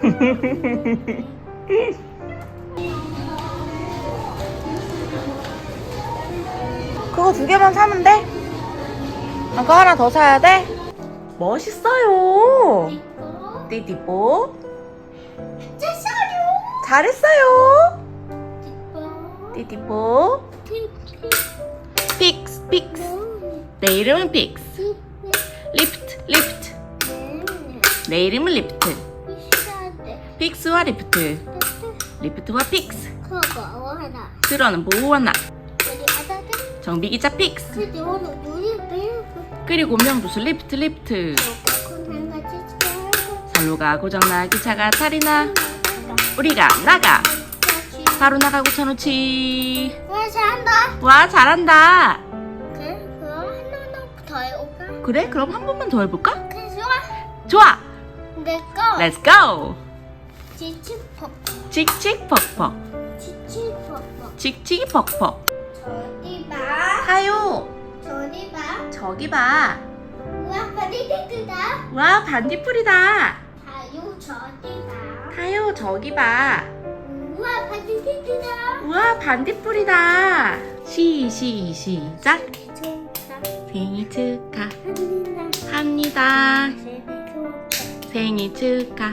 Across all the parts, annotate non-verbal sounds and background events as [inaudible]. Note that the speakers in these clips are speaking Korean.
[laughs] 그거 두 개만 사면 돼? 아, 그거 하나 더 사야 돼? 멋있어요. 띠띠뽀. 잘했어요. 띠띠뽀. 픽스, 픽스. 내 이름은 픽스. 리프트, 리프트. 내 이름은 리프트. 픽스와 리프트. 리프트와 픽스. 들어는 보호하나. 정비기자 픽스. 그리고 명부수 리프트, 리프트. 선로가 고장나 기차가 탈이나. 우리가 나가. 바로 나가고 쳐놓지. 왜 잘한다? 와, 잘한다. 그래? 그럼 한 번만 더 해볼까? 그래? 그럼 한 번만 더 해볼까? 그래 좋아 좋아! 내꺼 Let's go! 지치퍽 칙칙 퍽퍽. 지치퍽퍽 칙칙이 퍽퍽. 저리 봐 하요! 저리 봐 저기 봐. 우와 바리데크다 와, 반딧불이다. 다요 저리 봐 하요, 저기 봐. 우와 바리데크다 우와, 반딧불이다. 시, 시, 시작. 생일 축하합니다. 합니다 생일 생일 축하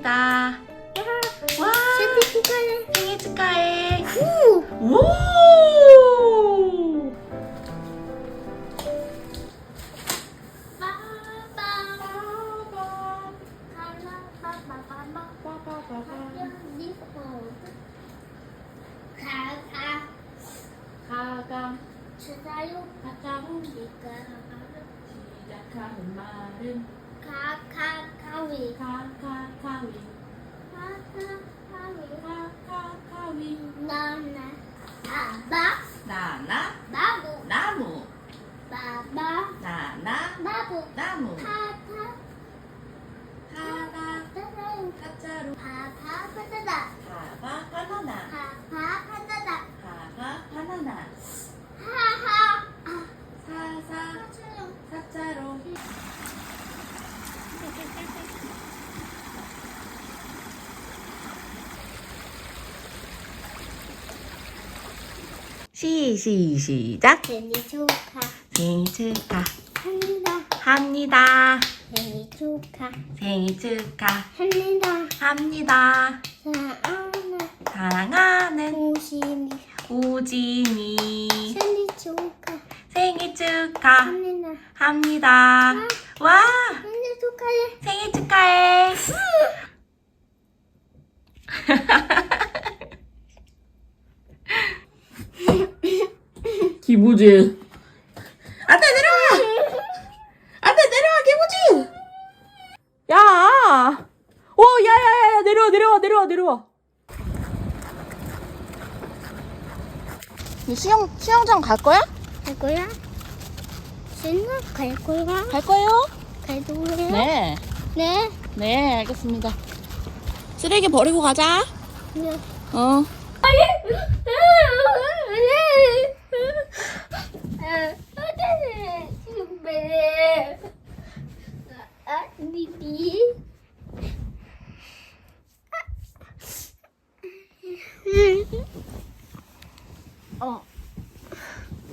합니다 와, 생일 축하해 생일 축하해. 우! 오! 가가 주사요 가가니까 시작하는 말은 가가가위 가가가위 가가가위 가가가위 나나 아빠 나나 나무 나무 바바 나나 나무 나무 타타 하나 타타요 가짜로 바바 파다다 가가 바나나 바바 파다다 가가 바나나 하하 사사 하차요 사자로 시, 시, 시작. 생일 축하. 생일 축하. 합니다. 합니다. 생일 축하. 생일 축하. 합니다. 합니다. 사랑하는 사랑하는 우신이. 우진이. 생일 축하. 생일 축하. 합니다. 합니다. 와, 생일 축하해. 생일 축하해. 기부지. 안돼 내려와. 안돼 내려와 기부지. 야. 오 야야야 내려와 내려와 내려와 내려와. 수영 수영장 갈 거야? 갈 거야? 신나 갈 거야? 갈 거예요? 갈 거야? 네. 네. 네, 알겠습니다. 쓰레기 버리고 가자. 네. 어. 비비 어.